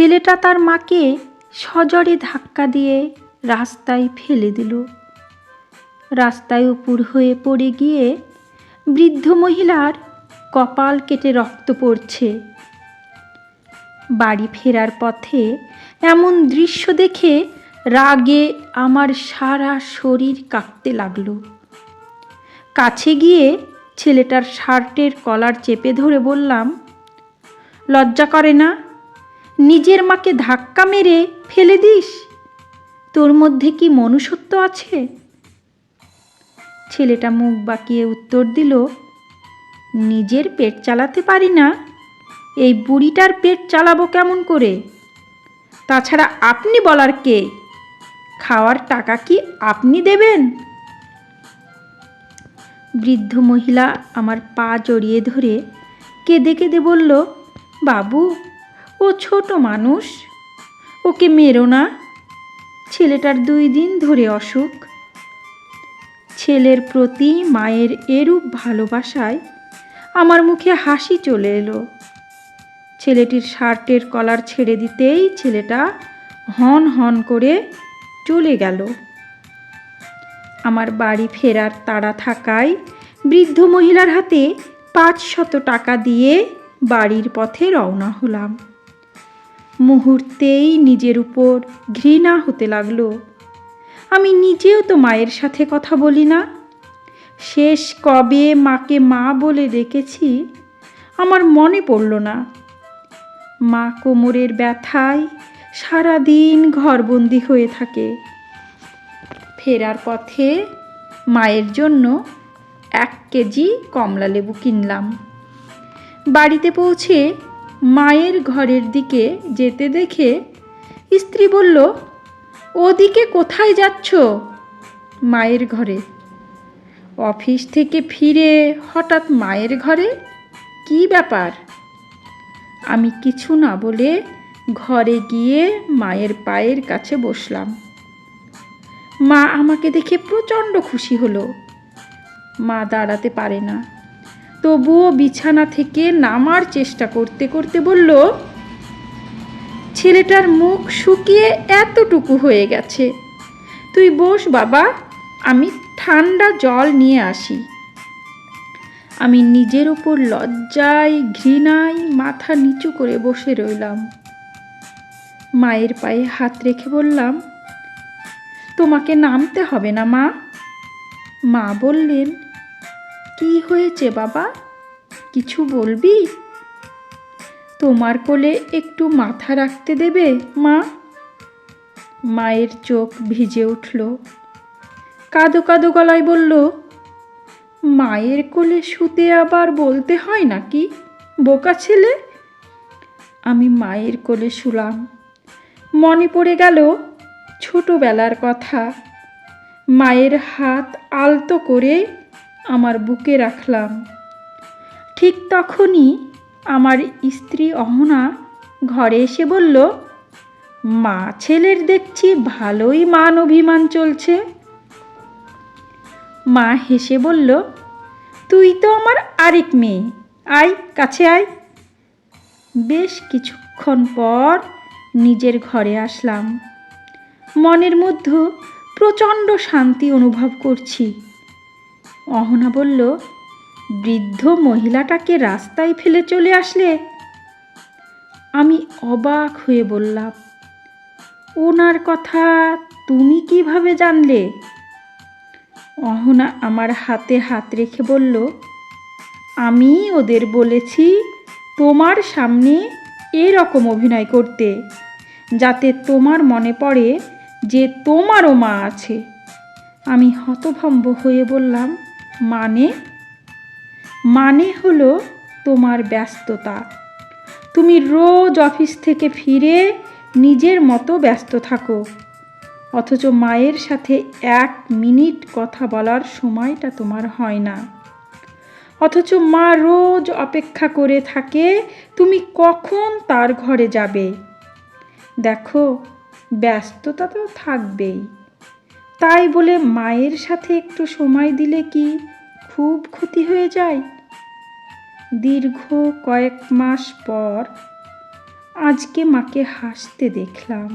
ছেলেটা তার মাকে সজরে ধাক্কা দিয়ে রাস্তায় ফেলে দিল। রাস্তায় উপুর হয়ে পড়ে গিয়ে বৃদ্ধ মহিলার কপাল কেটে রক্ত পড়ছে। বাড়ি ফেরার পথে এমন দৃশ্য দেখে রাগে আমার সারা শরীর কাঁপতে লাগল। কাছে গিয়ে ছেলেটার শার্টের কলার চেপে ধরে বললাম, লজ্জা করে না? নিজের মাকে ধাক্কা মেরে ফেলে দিস? তোর মধ্যে কি মনুষ্যত্ব আছে? ছেলেটা মুখ বাঁকিয়ে উত্তর দিল, নিজের পেট চালাতে পারি না। এই বুড়িটার পেট চালাবো কেমন করে? তাছাড়া আপনি বলার কে? খাওয়ার টাকা কি আপনি দেবেন? বৃদ্ধ মহিলা আমার পা জড়িয়ে ধরে কেঁদে কেঁদে বলল, বাবু ও ছোট মানুষ। ওকে মেরো না। ছেলেটার দুই দিন ধরে অসুখ। ছেলের প্রতি মায়ের এরূপ ভালোবাসায় আমার মুখে হাসি চলে এলো। ছেলেটির শার্টের কলার ছেড়ে দিতেই ছেলেটা হন হন করে চলে গেল। আমার বাড়ি ফেরার তাড়া থাকায় বৃদ্ধ মহিলার হাতে পাঁচশত টাকা দিয়ে বাড়ির পথে রওনা হলাম। মুহূর্তেই নিজের উপর ঘৃণা হতে লাগল। আমি নিজেও তো মায়ের সাথে কথা বলি না। শেষ কবে মাকে মা বলে ডেকেছি, আমার মনে পড়ল না। মা কোমরের ব্যথায় সারাদিন ঘরবন্দি হয়ে থাকে। ফেরার পথে মায়ের জন্য এক কেজি কমলা লেবু কিনলাম। বাড়িতে পৌঁছে মায়ের ঘরের দিকে যেতে দেখে স্ত্রী বলল, ওদিকে কোথায় যাচ্ছ? মায়ের ঘরে। অফিস থেকে ফিরে হঠাৎ মায়ের ঘরে? কি ব্যাপার? আমি কিছু না বলে ঘরে গিয়ে মায়ের পায়ের কাছে বসলাম। মা আমাকে দেখে প্রচণ্ড খুশি হলো। মা দাঁড়াতে পারে না। তবুও বিছানা থেকে নামার চেষ্টা করতে করতে বলল, ছেলেটার মুখ শুকিয়ে এতটুকু হয়ে গেছে। তুই বস বাবা, আমি ঠান্ডা জল নিয়ে আসি। আমি নিজের ওপর লজ্জায়, ঘৃণায়, মাথা নিচু করে বসে রইলাম। মায়ের পায়ে হাত রেখে বললাম, তোমাকে নামতে হবে না মা। মা বললেন কি হয়েছে বাবা? কিছু বলবি? তোমার কোলে একটু মাথা রাখতে দেবে, মা? মায়ের চোখ ভিজে উঠল। কাদো কাদো গলায় বলল, মায়ের কোলে শুতে আবার বলতে হয় নাকি, বোকা ছেলে? আমি মায়ের কোলে শুলাম। মনে পড়ে গেল ছোটবেলার কথা। মায়ের হাত আলতো করে আমার বুকে রাখলাম। ঠিক তখনই আমার স্ত্রী অহনা ঘরে এসে বলল, মা ছেলের দেখছি ভালোই মান অভিমান চলছে। মা হেসে বলল, তুই তো আমার আরেক মেয়ে, আয় কাছে আয়। বেশ কিছুক্ষণ পর নিজের ঘরে আসলাম। মনের মধ্যে প্রচণ্ড শান্তি অনুভব করছি। অহনা বলল, বৃদ্ধ মহিলাটাকে রাস্তায় ফেলে চলে আসলে? আমি অবাক হয়ে বললাম, ওনার কথা তুমি কীভাবে জানলে? অহনা আমার হাতে হাত রেখে বলল, আমি ওদের বলেছি তোমার সামনে এরকম অভিনয় করতে, যাতে তোমার মনে পড়ে যে তোমারও মা আছে। আমি হতভম্ব হয়ে বললাম মানে? মানে হলো তোমার ব্যস্ততা। তুমি রোজ অফিস থেকে ফিরে নিজের মতো ব্যস্ত থাকো। অথচ মায়ের সাথে এক মিনিট কথা বলার সময়টা তোমার হয় না। অথচ মা রোজ অপেক্ষা করে থাকে, তুমি কখন তার ঘরে যাবে? দেখো, ব্যস্ততা তো থাকবেই। তাই বলে মায়ের সাথে একটু সময় দিলে কি খুব ক্ষতি হয়ে যায়? দীর্ঘ কয়েক মাস পর আজকে মাকে হাসতে দেখলাম।